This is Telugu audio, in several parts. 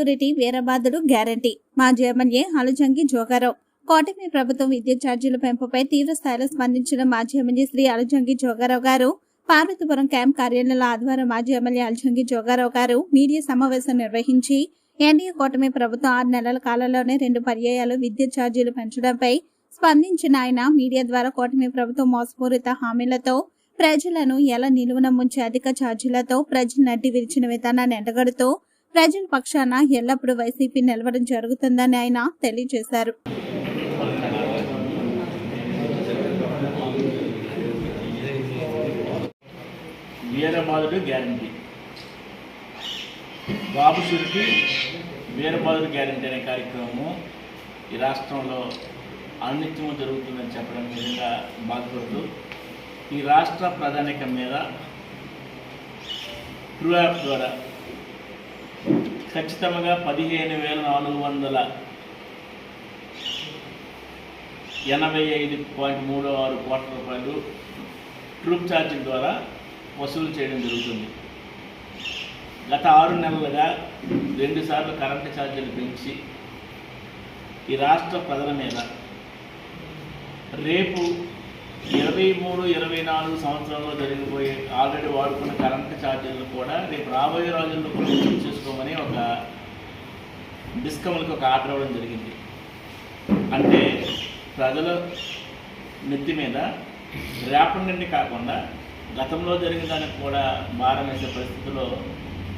షూరిటీ వీరబాదుడు గ్యారంటీ. మాజీ ఎమ్మెల్యే అలజంగి జోగారావు. కోటమి ప్రభుత్వం విద్యుత్ ఛార్జీల పెంపుపై తీవ్ర స్థాయిలో స్పందించిన మాజీ ఎమ్మెల్యే శ్రీ అలజంగి జోగారావు గారు పార్వతీపురం క్యాంప్ కార్యాలయంలో ఆదివారం మాజీ ఎమ్మెల్యే అలజంగి జోగారావు గారు మీడియా సమావేశం నిర్వహించి ఎన్డీఏ కూటమి ప్రభుత్వం ఆరు నెలల కాలంలోనే రెండు పర్యాయాలు విద్యుత్ ఛార్జీలు పెంచడంపై స్పందించిన ఆయన మీడియా ద్వారా కూటమి ప్రభుత్వం మోసపూరిత హామీలతో ప్రజలను ఎలా నిలువున ముంచే అధిక ఛార్జీలతో ప్రజలు నడ్డి విరిచిన విధానాన్ని ఎండగడుతూ ప్రజల పక్షాన ఎల్లప్పుడూ వైసీపీ నిలవడం జరుగుతుందని ఆయన తెలియజేశారు. వీరబాదుడు గ్యారంటీ. బాబు షురికి వీరబాదుడు గ్యారంటీ అనే కార్యక్రమము ఈ రాష్ట్రంలో అనిత్యము జరుగుతుందని చెప్పడం నిజంగా బాధపడుతూ ఈ రాష్ట్ర ప్రధానిక మీద ట్రూ యాప్ ద్వారా ఖచ్చితంగా పదిహేను వేల నాలుగు వందల ఎనభై ఐదు పాయింట్ మూడు ఆరు కోట్ల రూపాయలు ట్రూప్ ఛార్జీల ద్వారా వసూలు చేయడం జరుగుతుంది. గత ఆరు నెలలుగా రెండుసార్లు కరెంటు ఛార్జీలు పెంచి ఈ రాష్ట్ర ప్రజల మీద రేపు ఇరవై మూడు ఇరవై నాలుగు సంవత్సరంలో జరిగిపోయే ఆల్రెడీ వాడుకున్న కరెంట్ ఛార్జీలను కూడా రేపు రాబోయే రోజుల్లో కూడా చేసుకోమని ఒక డిస్కమ్లకు ఒక ఆర్డర్ అవ్వడం జరిగింది. అంటే ప్రజల నెత్తి మీద రేపటి నుండి కాకుండా గతంలో జరిగిన దానికి కూడా భారం వేసే పరిస్థితిలో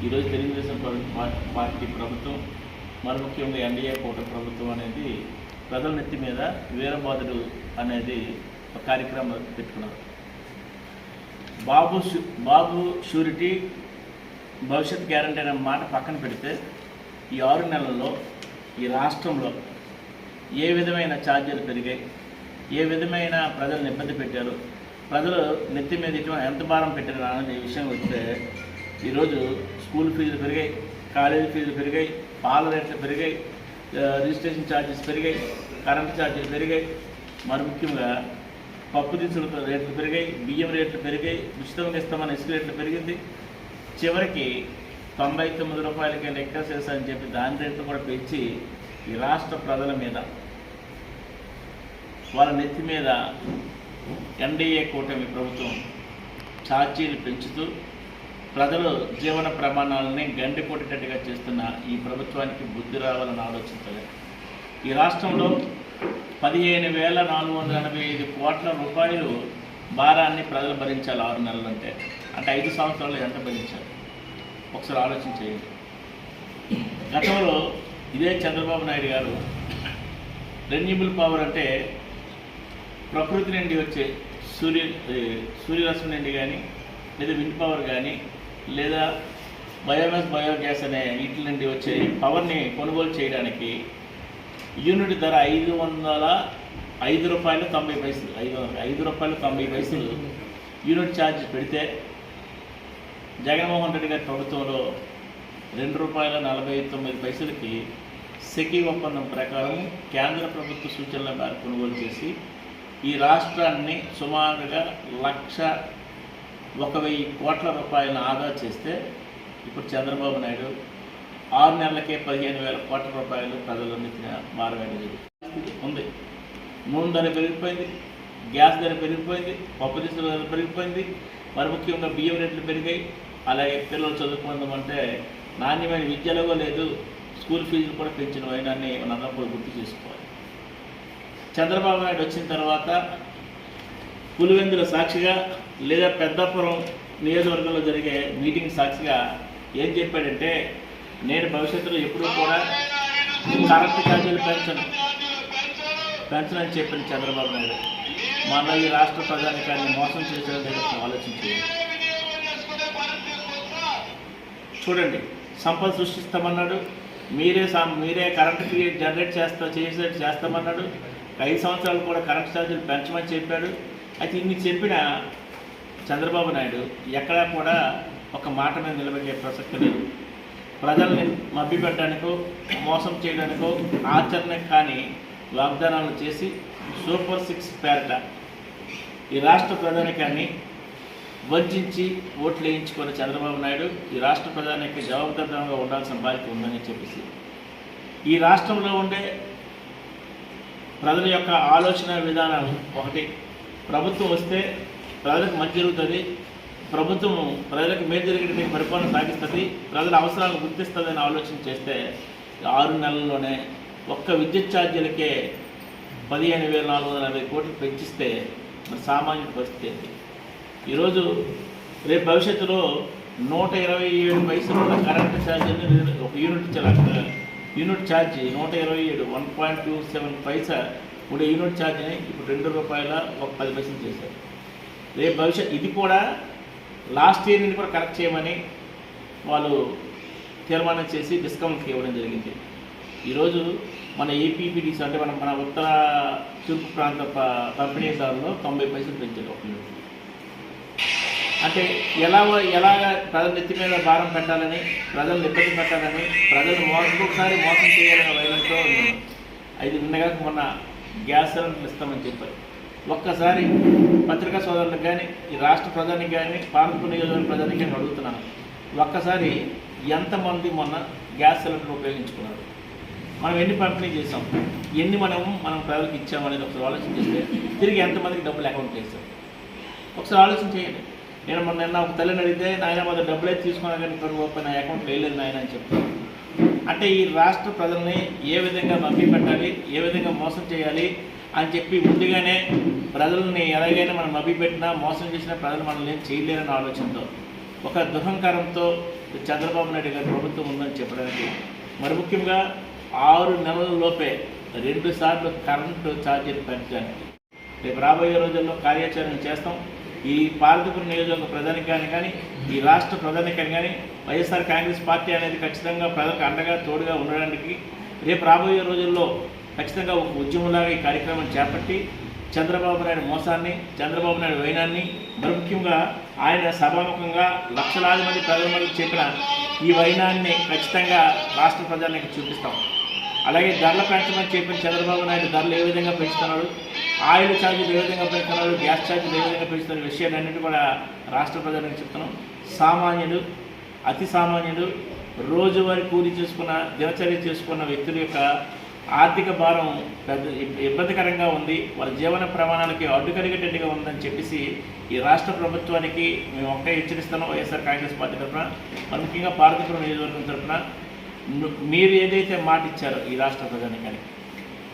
ఈరోజు తెలుగుదేశం పార్టీ ప్రభుత్వం మరి ముఖ్యంగా ఎన్డీఏ కూటమి ప్రభుత్వం అనేది ప్రజల నెత్తి మీద వీరబాదుడు అనేది కార్యక్రమం పెట్టుకున్నారు బాబు బాబు షూరిటీ భవిష్యత్ గ్యారంటీ అనే మాట పక్కన పెడితే ఈ ఆరు నెలల్లో ఈ రాష్ట్రంలో ఏ విధమైన ఛార్జీలు పెరిగాయి ఏ విధమైన ప్రజలను ఇబ్బంది పెట్టారు ప్రజలు నెత్తి మీద ఇటువంటి ఎంత భారం పెట్టారు అనే విషయం వస్తే ఈరోజు స్కూల్ ఫీజులు పెరిగాయి కాలేజీ ఫీజులు పెరిగాయి పాల రేట్లు పెరిగాయి రిజిస్ట్రేషన్ ఛార్జెస్ పెరిగాయి కరెంటు ఛార్జీలు పెరిగాయి. మరి ముఖ్యంగా పప్పు దినుసుల రేట్లు పెరిగాయి బియ్యం రేట్లు పెరిగాయి ఉచితంగా ఇస్తామని ఇసుక రేట్లు పెరిగింది. చివరికి తొంభై తొమ్మిది రూపాయలకి లెక్క చేశారని చెప్పి దాని రేట్లు కూడా పెంచి ఈ రాష్ట్ర ప్రజల మీద వాళ్ళ నెత్తి మీద ఎన్డీఏ కూటమి ప్రభుత్వం ఛార్జీలు పెంచుతూ ప్రజలు జీవన ప్రమాణాలని గండి కొట్టేటట్టుగా చేస్తున్న ఈ ప్రభుత్వానికి బుద్ధి రావాలని ఆలోచించలేదు ఈ రాష్ట్రంలో పదిహేను వేల నాలుగు వందల ఎనభై ఐదు కోట్ల రూపాయలు భారాన్ని ప్రజలు భరించాలి ఆరు నెలలు అంటే. అంటే ఐదు సంవత్సరాలు ఎంత భరించాలి? ఒకసారి ఆలోచన చేయండి. గతంలో ఇదే చంద్రబాబు నాయుడు గారు రెన్యూబుల్ పవర్ అంటే ప్రకృతి నుండి వచ్చే సూర్య సూర్యరశ్మి నుండి కానీ లేదా విండ్ పవర్ కానీ లేదా బయోమాస్ బయోగ్యాస్ అనే వీటి నుండి వచ్చే పవర్ని కొనుగోలు చేయడానికి యూనిట్ ధర ఐదు వందల ఐదు రూపాయలు తొంభై పైసలు. ఐదు వందల ఐదు రూపాయలు తొంభై పైసలు. యూనిట్ ఛార్జ్ పెడితే జగన్మోహన్ రెడ్డి గారి ప్రభుత్వంలో రెండు రూపాయల నలభై తొమ్మిది పైసలకి సెకీ ఒప్పందం ప్రకారం కేంద్ర ప్రభుత్వ సూచనల మేరకు కొనుగోలు చేసి ఈ రాష్ట్రాన్ని సుమారుగా లక్ష ఒక వెయ్యి కోట్ల రూపాయలను ఆదా చేస్తే ఇప్పుడు చంద్రబాబు నాయుడు ఆరు నెలలకే పదిహేను వేల కోట్ల రూపాయలు ప్రజలన్నింటిన మారవేయడం ఉంది. నూనె ధర పెరిగిపోయింది గ్యాస్ ధర పెరిగిపోయింది పప్పు దిశల ధర పెరిగిపోయింది మరి ముఖ్యంగా బియ్యం రేట్లు పెరిగాయి. అలాగే పిల్లలు చదువుకుందామంటే నాణ్యమైన విద్యలో లేదు స్కూల్ ఫీజులు కూడా పెంచిన వైనాన్ని మనందరం కూడా గుర్తు చేసుకోవాలి. చంద్రబాబు నాయుడు వచ్చిన తర్వాత పులివెందుల సాక్షిగా లేదా పెద్దాపురం నియోజకవర్గంలో జరిగే మీటింగ్ సాక్షిగా ఏం చెప్పాడంటే నేను భవిష్యత్తులో ఎప్పుడూ కూడా కరెంటు ఛార్జీలు పెంచను. పెంచనని చెప్పింది చంద్రబాబు నాయుడు. మన ఈ రాష్ట్ర ప్రజానికాన్ని మోసం చేసేది లేదో ఆలోచించేది చూడండి సంపద సృష్టిస్తామన్నాడు. మీరే మీరే కరెంట్ క్రియేట్ జనరేట్ చేస్తా చేసే చేస్తామన్నాడు. ఐదు సంవత్సరాలు కూడా కరెంట్ ఛార్జీలు పెంచమని చెప్పాడు. అయితే ఇన్ని చెప్పిన చంద్రబాబు నాయుడు ఎక్కడా కూడా ఒక మాట మీద నిలబెట్టే ప్రసక్తి లేదు. ప్రజల్ని మభ్యపెట్టడానికో మోసం చేయడానికో ఆచరణ కానీ వాగ్దానాలు చేసి సూపర్ సిక్స్ పేరట ఈ రాష్ట్ర ప్రధానికాన్ని వంచి ఓట్లు వేయించుకున్న చంద్రబాబు నాయుడు ఈ రాష్ట్ర ప్రధానికి జవాబుదారంగా ఉండాల్సిన బాధ్యత ఉందని చెప్పేసి. ఈ రాష్ట్రంలో ఉండే ప్రజల యొక్క ఆలోచన విధానం ఒకటి. ప్రభుత్వం వస్తే ప్రజలకు మంచి జరుగుతుంది. ప్రభుత్వం ప్రజలకు మేలు జరిగేటువంటి పరిపాలన సాగిస్తుంది ప్రజల అవసరాలను గుర్తిస్తుందని ఆలోచన చేస్తే ఆరు నెలల్లోనే ఒక్క విద్యుత్ ఛార్జీలకే పదిహేను వేల నాలుగు వందల నలభై కోట్లు పెంచిస్తే మరి సామాన్య పరిస్థితి ఏంటి? ఈరోజు రేపు భవిష్యత్తులో నూట ఇరవై ఏడు పైసలు ఉన్న కరెంటు ఛార్జీని ఒక యూనిట్ చల- యూనిట్ ఛార్జ్ నూట ఇరవై ఏడు one point two seven paisa ఉండే యూనిట్ ఛార్జ్ని ఇప్పుడు రెండు రూపాయల ఒక పది పైసలు చేశారు. రేపు భవిష్యత్ ఇది కూడా లాస్ట్ ఇయర్ నుండి కూడా కరెక్ట్ చేయమని వాళ్ళు తీర్మానం చేసి డిస్కౌంట్కి ఇవ్వడం జరిగింది. ఈరోజు మన ఏపీపీడీసీ అంటే మన మన ఉత్తర తూర్పు ప్రాంత ప- పంపిణీదారులో తొంభై పైసలు పెంచారు ఒక అంటే ఎలా ఎలాగ ప్రజల నెత్తి మీద భారం పెట్టాలని ప్రజలను ఇబ్బంది పెట్టాలని ప్రజలు మోసం ఒకసారి మోసం చేయాలనే వైరంతో ఐదు నిన్నగా మొన్న గ్యాస్ సిలిండర్లు ఇస్తామని చెప్పారు. ఒక్కసారి పత్రికా సోదరులకు కానీ ఈ రాష్ట్ర ప్రజానికి కానీ పాలనపు నియోజకవర్గ ప్రజానికి కానీ అడుగుతున్నాను. ఒక్కసారి ఎంతమంది మొన్న గ్యాస్ సిలిండర్ ఉపయోగించుకున్నారు? మనం ఎన్ని పంపిణీ చేసాం ఎన్ని మనం మనం ప్రజలకు ఇచ్చామనేది ఒకసారి ఆలోచన చేస్తే తిరిగి ఎంతమందికి డబ్బులు అకౌంట్ చేసాం ఒకసారి ఆలోచన చేయండి. నేను మొన్న నిన్న ఒక తల్లిని అడిగితే నాయన మొదటి డబ్బులు అయితే తీసుకున్నా కానీ కొన్ని రూపాయలు నా అకౌంట్ వేయలేదు నాయన అని చెప్తాను అంటే ఈ రాష్ట్ర ప్రజల్ని ఏ విధంగా మభ్య పెట్టాలి ఏ విధంగా మోసం చేయాలి అని చెప్పి ముందుగానే ప్రజల్ని ఎలాగైనా మనం మభ్య పెట్టినా మోసం చేసినా ప్రజలు మనల్ని ఏం చేయలేరన్న ఆలోచనతో ఒక దుహంకారంతో చంద్రబాబు నాయుడు గారి ప్రభుత్వం ఉందని చెప్పడానికి మరి ముఖ్యంగా ఆరు నెలల లోపే రెండు సార్లు కరెంటు ఛార్జీలు పెంచడానికి. రేపు రాబోయే రోజుల్లో కార్యాచరణ చేస్తాం. ఈ పార్దపురం నియోజకవర్గ ప్రధానికాన్ని కానీ ఈ రాష్ట్ర ప్రధానికాన్ని కానీ వైఎస్ఆర్ కాంగ్రెస్ పార్టీ అనేది ఖచ్చితంగా ప్రజలకు అండగా తోడుగా ఉండడానికి రేపు రాబోయే రోజుల్లో ఖచ్చితంగా ఒక ఉద్యమంలాగా ఈ కార్యక్రమం చేపట్టి చంద్రబాబు నాయుడు మోసాన్ని చంద్రబాబు నాయుడు వైనాన్ని మరి ముఖ్యంగా ఆయన సభాముఖంగా లక్షలాది మంది ప్రజల చెప్పిన ఈ వైనాన్ని ఖచ్చితంగా రాష్ట్ర ప్రజానికి చూపిస్తాం. అలాగే ధరల పెంచమని చెప్పిన చంద్రబాబు నాయుడు ధరలు ఏ విధంగా పెంచుతున్నాడు ఆయిల్ ఛార్జీలు ఏ విధంగా పెంచుతున్నాడు గ్యాస్ ఛార్జీలు ఏ విధంగా పెంచుతున్న విషయాలన్నింటి కూడా రాష్ట్ర ప్రజలకు చెప్తున్నాం. సామాన్యుడు అతి సామాన్యుడు రోజువారీ కూలి చేసుకున్న దినచర్య చేసుకున్న వ్యక్తుల యొక్క ఆర్థిక భారం పెద్ద ఇబ్బందికరంగా ఉంది. వాళ్ళ జీవన ప్రమాణాలకి అడ్డుకరిగేటట్టుగా ఉందని చెప్పేసి ఈ రాష్ట్ర ప్రభుత్వానికి మేము ఒకటే హెచ్చరిస్తున్నాం వైఎస్ఆర్ కాంగ్రెస్ పార్టీ తరఫున. మరి ముఖ్యంగా పార్వతీపురం నియోజకవర్గం తరఫున మీరు ఏదైతే మాట ఇచ్చారో ఈ రాష్ట్ర ప్రజానికానికి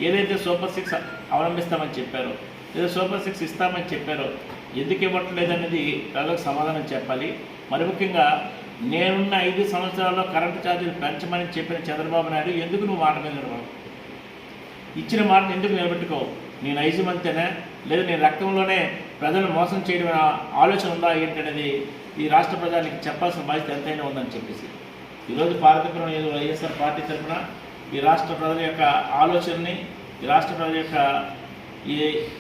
ఏదైతే సూపర్ సిక్స్ అవలంబిస్తామని చెప్పారో లేదా సూపర్ సిక్స్ ఇస్తామని చెప్పారో ఎందుకు ఇవ్వట్లేదు అనేది ప్రజలకు సమాధానం చెప్పాలి. మరి ముఖ్యంగా నేనున్న ఐదు సంవత్సరాల్లో కరెంటు ఛార్జీలు పెంచమని చెప్పిన చంద్రబాబు నాయుడు ఎందుకు నువ్వు మాట మీద ఇచ్చిన మాటను ఎందుకు నిలబెట్టుకో? నేను నైజమంతేనా లేదా నేను రక్తంలోనే ప్రజలను మోసం చేయడం ఆలోచన ఉందా ఏంటనేది ఈ రాష్ట్ర ప్రజానికి చెప్పాల్సిన బాధ్యత ఎంతైనా ఉందని చెప్పేసి. ఈరోజు పార్వతీపురం ఏదో వైఎస్ఆర్ పార్టీ తరఫున ఈ రాష్ట్ర ప్రజల యొక్క ఆలోచనని ఈ రాష్ట్ర ప్రజల యొక్క ఈ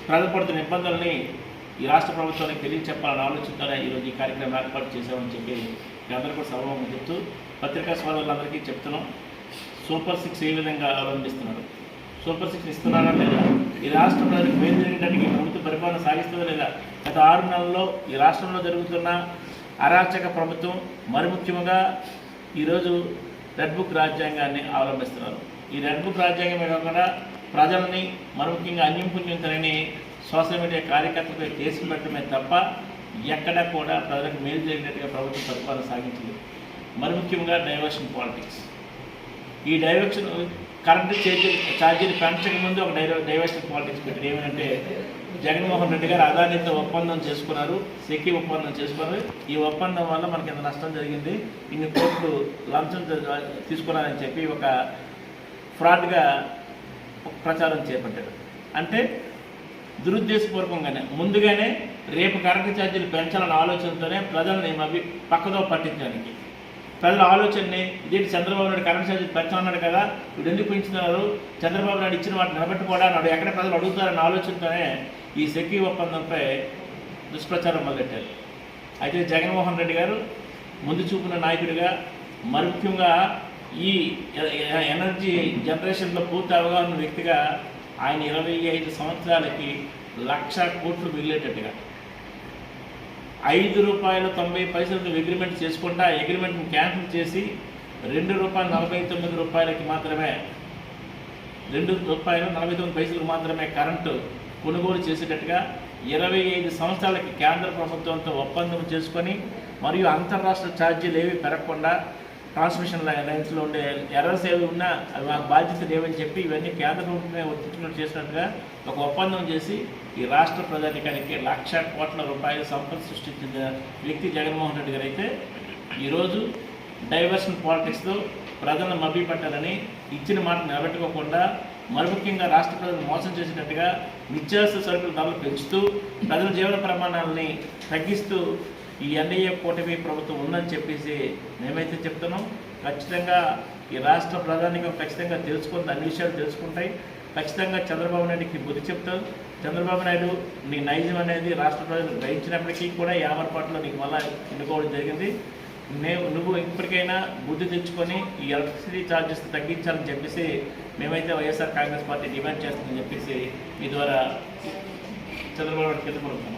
ప్రజలు పడుతున్న ఇబ్బందుల్ని ఈ రాష్ట్ర ప్రభుత్వానికి తెలియచెప్పాలని ఆలోచనతోనే ఈరోజు ఈ కార్యక్రమం ఏర్పాటు చేశామని చెప్పి మీ అందరూ కూడా సభలో చెప్తూ పత్రికా సోదరులందరికీ చెప్తున్నాం. సూపర్ సిక్స్ ఏ విధంగా అవలంబిస్తున్నారు? సూపర్ సిక్స్ ఇస్తున్నారా లేదా? ఈ రాష్ట్రంలో మేలు జరిగడానికి ఈ ప్రభుత్వ పరిపాలన సాగిస్తుందా లేదా? గత ఆరు నెలల్లో ఈ రాష్ట్రంలో జరుగుతున్న అరాచక ప్రభుత్వం మరి ముఖ్యంగా ఈరోజు రెడ్ బుక్ రాజ్యాంగాన్ని అవలంబిస్తున్నారు. ఈ రెడ్ బుక్ రాజ్యాంగమే కాకుండా ప్రజలని మరి ముఖ్యంగా అన్యం పుణ్యం తనని సోషల్ మీడియా కార్యకర్తలపై కేసులు పెట్టడమే తప్ప ఎక్కడా కూడా ప్రజలకు మేలు జరిగినట్టుగా ప్రభుత్వం పరిపాలన సాగించలేదు. మరి ముఖ్యంగా డైవర్షన్ పాలిటిక్స్. ఈ డైవర్షన్ కరెంట్ ఛార్జీ ఛార్జీని పెంచక ముందు ఒక డైవ డైవర్షన్ పాలిటిక్స్ పెట్టారు. ఏమంటే జగన్మోహన్ రెడ్డి గారు అదానితో ఒప్పందం చేసుకున్నారు సెకీ ఒప్పందం చేసుకున్నారు. ఈ ఒప్పందం వల్ల మనకి ఇంత నష్టం జరిగింది. ఇన్ని కోట్లు లంచం తీసుకున్నారని చెప్పి ఒక ఫ్రాడ్గా ప్రచారం చేపట్టారు. అంటే దురుద్దేశపూర్వకంగానే ముందుగానే రేపు కరెంటు ఛార్జీలు పెంచాలన్న ఆలోచనతోనే ప్రజల్ని అవి పక్కదో పట్టించడానికి. పిల్లల ఆలోచనని ఇదేంటి చంద్రబాబు నాయుడు కరెంట్ ఛార్జీలు పెంచమన్నాడు కదా వీడు ఎందుకు పెంచుతున్నారు? చంద్రబాబు నాయుడు ఇచ్చిన వాటిని నిలబెట్టుకోవడానికి ఎక్కడ ప్రజలు అడుగుతారన్న ఆలోచనతోనే ఈ సెక్యూ ఒప్పందంపై దుష్ప్రచారం మొదలెట్టారు. అయితే జగన్మోహన్ రెడ్డి గారు ముందు చూపున నాయకుడిగా మరి ముఖ్యంగా ఈ ఎనర్జీ జనరేషన్లో పూర్తి అవగాహన వ్యక్తిగా ఆయన ఇరవై ఐదు సంవత్సరాలకి లక్ష కోట్లు మిగిలేటట్టుగా ఐదు రూపాయల తొంభై పైసలకు అగ్రిమెంట్ చేసుకుంటా అగ్రిమెంట్ని క్యాన్సిల్ చేసి రెండు రూపాయల నలభై తొమ్మిది రూపాయలకి మాత్రమే రెండు రూపాయలు నలభై తొమ్మిది పైసలకు మాత్రమే కరెంటు కొనుగోలు చేసేటట్టుగా ఇరవై ఐదు సంవత్సరాలకి కేంద్ర ప్రభుత్వంతో ఒప్పందం చేసుకొని మరియు అంతర్రాష్ట్ర ఛార్జీలు ఏవి పెరగకుండా ట్రాన్స్మిషన్ లైన్స్లో ఉండే ఎర్రర్స్ ఏవి ఉన్నా అవి మాకు బాధ్యతలు ఏమని చెప్పి ఇవన్నీ కేంద్ర ప్రభుత్వమే ఒత్తిడినట్టు చేసినట్టుగా ఒక ఒప్పందం చేసి ఈ రాష్ట్ర ప్రజానికానికి లక్ష కోట్ల రూపాయల సంపద సృష్టించిన వ్యక్తి జగన్మోహన్ రెడ్డి గారు అయితే ఈరోజు డైవర్షన్ పాలిటిక్స్తో ప్రజలను మభ్యపెట్టాలని ఇచ్చిన మాట నిలబెట్టుకోకుండా మరి ముఖ్యంగా రాష్ట్ర ప్రజలను మోసం చేసినట్టుగా నిత్యావసర సరుకుల ధరలు పెంచుతూ ప్రజల జీవన ప్రమాణాలని తగ్గిస్తూ ఈ ఎన్డీఏ కూటమి ప్రభుత్వం ఉందని చెప్పేసి మేమైతే చెప్తున్నాం. ఖచ్చితంగా ఈ రాష్ట్ర ప్రధానికం ఖచ్చితంగా తెలుసుకుంది అన్ని విషయాలు తెలుసుకుంటాయి. ఖచ్చితంగా చంద్రబాబు నాయుడుకి బుద్ధి చెప్తారు. చంద్రబాబు నాయుడు నీ నైజం అనేది రాష్ట్ర ప్రజలు గ్రహించినప్పటికీ కూడా యామర్పాట్లో నీకు మళ్ళా ఎన్నుకోవడం జరిగింది. మేము నువ్వు ఇప్పటికైనా బుద్ధి తెచ్చుకొని ఈ ఎలక్ట్రిసిటీ ఛార్జెస్ తగ్గించాలని చెప్పేసి మేమైతే వైఎస్ఆర్ కాంగ్రెస్ పార్టీ డిమాండ్ చేస్తుందని చెప్పేసి మీ ద్వారా చంద్రబాబు నాయుడు కింద